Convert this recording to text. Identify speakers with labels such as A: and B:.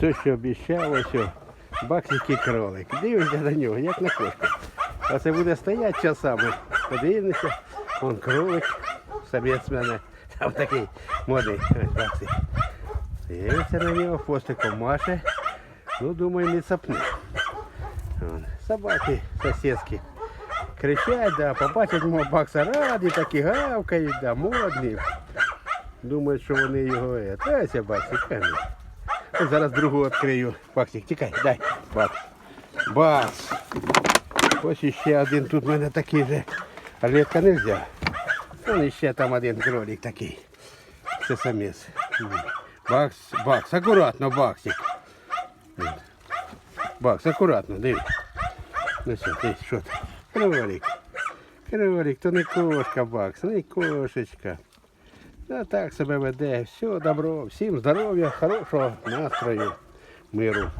A: То, що обіцяв, ось о, кролик. Дивишся на нього, як на кошку. А це буде стояти часами. Подивимося, вон кролик, самець мене, там такий модний баксик. Дивиться на нього, хвостиком маше. Ну, думаю, не цапне. Собаки сусідські кричать, да, побачать мого бакса раді, такі гавкають, да, модні. Думають, що вони його. е, Та баксик, камінь. Зараз другу відкрию. Баксик, тікай, дай. Бакс. Бакс. Ось іще один тут в мене такий же. Рідка не взяв. Вон іще там один кролик такий. Це самець. Бакс, бакс, акуратно, баксик. Бакс, акуратно, дивись. Ну що, ти що? Кролик. Кролик, то не кошка, бакс, не кошечка. Та так себе веде. Все, добро, всім здоров'я, хорошого настрою, миру.